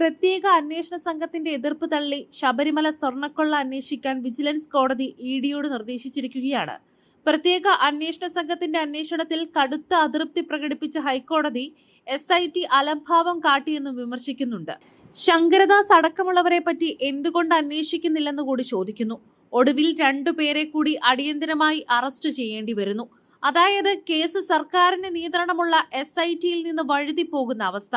പ്രത്യേക അന്വേഷണ സംഘത്തിന്റെ എതിർപ്പ് തള്ളി ശബരിമല സ്വർണക്കൊള്ള അന്വേഷിക്കാൻ വിജിലൻസ് കോടതി ഇ ഡിയോട് നിർദ്ദേശിച്ചിരിക്കുകയാണ്. പ്രത്യേക അന്വേഷണ സംഘത്തിന്റെ അന്വേഷണത്തിൽ കടുത്ത അതൃപ്തി പ്രകടിപ്പിച്ച ഹൈക്കോടതി എസ് ഐ ടി അലംഭാവം കാട്ടിയെന്നും വിമർശിക്കുന്നുണ്ട്. ശങ്കരദാസ് അടക്കമുള്ളവരെ പറ്റി എന്തുകൊണ്ട് അന്വേഷിക്കുന്നില്ലെന്ന് കൂടി ചോദിക്കുന്നു. ഒടുവിൽ രണ്ടു പേരെ കൂടി അടിയന്തരമായി അറസ്റ്റ് ചെയ്യേണ്ടി വരുന്നു. അതായത് കേസ് സർക്കാരിന്റെ നിയന്ത്രണമുള്ള എസ് ഐ ടിയിൽ നിന്ന് വഴുതി പോകുന്ന അവസ്ഥ.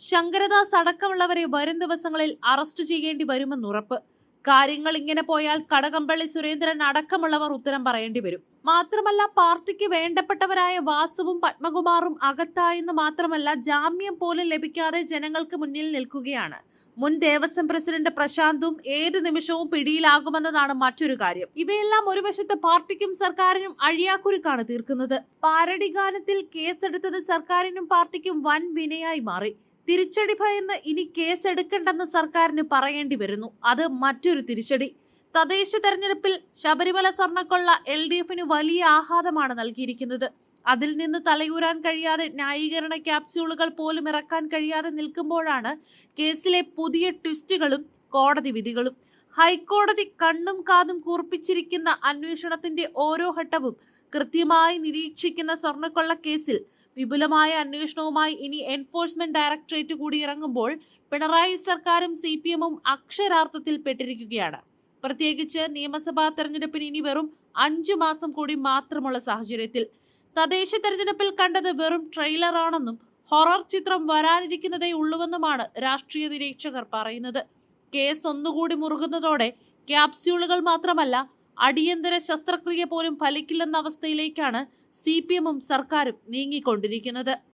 ശങ്കരദാസ് അടക്കമുള്ളവരെ വരും ദിവസങ്ങളിൽ അറസ്റ്റ് ചെയ്യേണ്ടി വരുമെന്നുറപ്പ് കാര്യങ്ങൾ ഇങ്ങനെ പോയാൽ കടകംപള്ളി സുരേന്ദ്രൻ അടക്കമുള്ളവർ ഉത്തരം പറയേണ്ടി വരും. മാത്രമല്ല പാർട്ടിക്ക് വേണ്ടപ്പെട്ടവരായ വാസുവും പത്മകുമാറും അകത്തായെന്ന് മാത്രമല്ല ജാമ്യം പോലും ലഭിക്കാതെ ജനങ്ങൾക്ക് മുന്നിൽ നിൽക്കുകയാണ്. മുൻ ദേവസ്വം പ്രസിഡന്റ് പ്രശാന്തും ഏത് നിമിഷവും പിടിയിലാകുമെന്നതാണ് മറ്റൊരു കാര്യം. ഇവയെല്ലാം ഒരു വശത്ത് പാർട്ടിക്കും സർക്കാരിനും അഴിയാക്കുരുക്കാണ് തീർക്കുന്നത്. പാരടി ഗാനത്തിൽ കേസെടുത്തത് സർക്കാരിനും പാർട്ടിക്കും വൻ വിനയായി മാറി. തിരിച്ചടി ഭയന്ന് ഇനി കേസ് എടുക്കണ്ടെന്ന് സർക്കാരിന് പറയേണ്ടി വരുന്നു. അത് മറ്റൊരു തിരിച്ചടി. തദ്ദേശ തെരഞ്ഞെടുപ്പിൽ ശബരിമല സ്വർണക്കൊള്ള എൽ ഡി എഫിന് വലിയ ആഘാതമാണ് നൽകിയിരിക്കുന്നത്. അതിൽ നിന്ന് തലയൂരാൻ കഴിയാതെ ന്യായീകരണ ക്യാപ്സ്യൂളുകൾ പോലും ഇറക്കാൻ കഴിയാതെ നിൽക്കുമ്പോഴാണ് കേസിലെ പുതിയ ട്വിസ്റ്റുകളും കോടതി വിധികളും. ഹൈക്കോടതി കണ്ണും കാതും കൂർപ്പിച്ചിരിക്കുന്ന അന്വേഷണത്തിന്റെ ഓരോ ഘട്ടവും കൃത്യമായി നിരീക്ഷിക്കുന്ന സ്വർണക്കൊള്ള കേസിൽ വിപുലമായ അന്വേഷണവുമായി ഇനി എൻഫോഴ്സ്മെന്റ് ഡയറക്ടറേറ്റ് കൂടി ഇറങ്ങുമ്പോൾ പിണറായി സർക്കാരും സി പി എമ്മും അക്ഷരാർത്ഥത്തിൽ പെട്ടിരിക്കുകയാണ്. പ്രത്യേകിച്ച് നിയമസഭാ തെരഞ്ഞെടുപ്പിന് ഇനി വെറും അഞ്ചു മാസം കൂടി മാത്രമുള്ള സാഹചര്യത്തിൽ. തദ്ദേശ തെരഞ്ഞെടുപ്പിൽ കണ്ടത് വെറും ട്രെയിലറാണെന്നും ഹൊറർ ചിത്രം വരാനിരിക്കുന്നതേ ഉള്ളുവെന്നുമാണ് രാഷ്ട്രീയ നിരീക്ഷകർ പറയുന്നത്. കേസ് ഒന്നുകൂടി മുറുകുന്നതോടെ ക്യാപ്സ്യൂളുകൾ മാത്രമല്ല അടിയന്തര ശസ്ത്രക്രിയ പോലും ഫലിക്കില്ലെന്ന അവസ്ഥയിലേക്കാണ് സി പി എമ്മും സർക്കാരും നീങ്ങിക്കൊണ്ടിരിക്കുന്നത്.